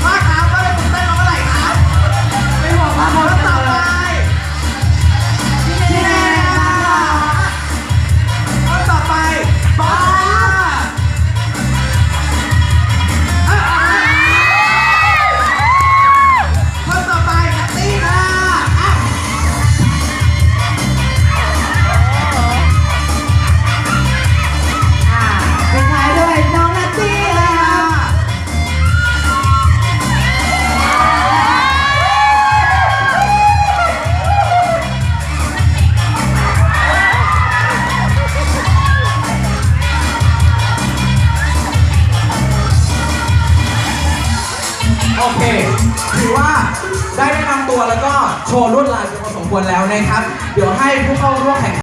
Hot โอเค ถือว่าได้แนะนำตัวแล้วก็โชว์ลวดลายเป็นพอสมควรแล้วนะครับ เดี๋ยวให้ผู้เข้าร่วมแข่งขัน